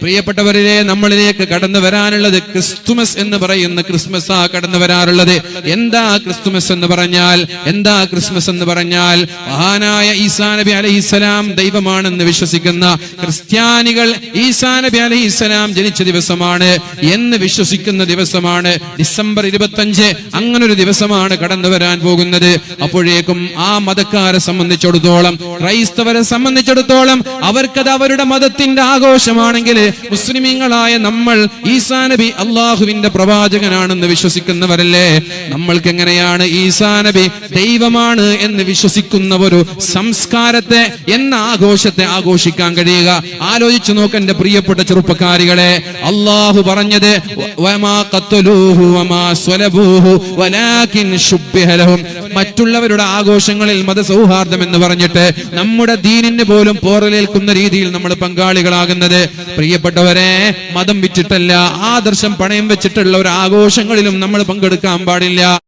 പ്രിയപ്പെട്ടവരെ നമ്മളിലേക്ക് കടന്നു വരാനുള്ളത് ക്രിസ്തുമസ് എന്ന് പറയുന്ന ക്രിസ്മസ് ആ കടന്നു വരാറുള്ളത്. എന്താ ക്രിസ്തുമസ് എന്ന് പറഞ്ഞാൽ? എന്താ ക്രിസ്മസ് എന്ന് പറഞ്ഞാൽ? മഹാനായ ഈസാ നബി അലഹിസ്സലാം ദൈവമാണെന്ന് വിശ്വസിക്കുന്ന ക്രിസ്ത്യാനികൾ ഈസാ നബി അലഹിസ്സലാം ജനിച്ച ദിവസമാണ് എന്ന് വിശ്വസിക്കുന്ന ദിവസമാണ് ഡിസംബർ ഇരുപത്തഞ്ച്. അങ്ങനൊരു ദിവസമാണ് കടന്നു വരാൻ പോകുന്നത്. അപ്പോഴേക്കും ആ മതക്കാരെ സംബന്ധിച്ചിടത്തോളം ക്രൈസ്തവരെ സംബന്ധിച്ചിടത്തോളം അവർക്കത് അവരുടെ മതത്തിന്റെ ആഘോഷമാണെങ്കിൽ മുസ്ലിമീങ്ങളായ നമ്മൾ ഈസാ നബി അള്ളാഹുവിന്റെ പ്രവാചകനാണെന്ന് വിശ്വസിക്കുന്നവരല്ലേ? നമ്മൾക്ക് എങ്ങനെയാണ് ഈസാ നബി ദൈവമാണ് എന്ന് വിശ്വസിക്കുന്ന ഒരു സംസ്കാരത്തെ എന്ന ആഘോഷത്തെ ആഘോഷിക്കാൻ കഴിയുക? ആലോചിച്ചു നോക്ക് എന്റെ പ്രിയപ്പെട്ട ചെറുപ്പക്കാരികളെ. അള്ളാഹു പറഞ്ഞത് മറ്റുള്ളവരുടെ ആഘോഷങ്ങളിൽ മതസൗഹാർദ്ദം എന്ന് പറഞ്ഞിട്ട് നമ്മുടെ ദീനിന് പോലും പോറലേൽക്കുന്ന രീതിയിൽ നമ്മൾ പങ്കാളികളാകുന്നത് പ്രിയപ്പെട്ടവരെ മതം വിറ്റിട്ടല്ല ആദർശം പണയം വെച്ചിട്ടുള്ള ഒരു ആഘോഷങ്ങളിലും നമ്മൾ പങ്കെടുക്കാൻ പാടില്ല.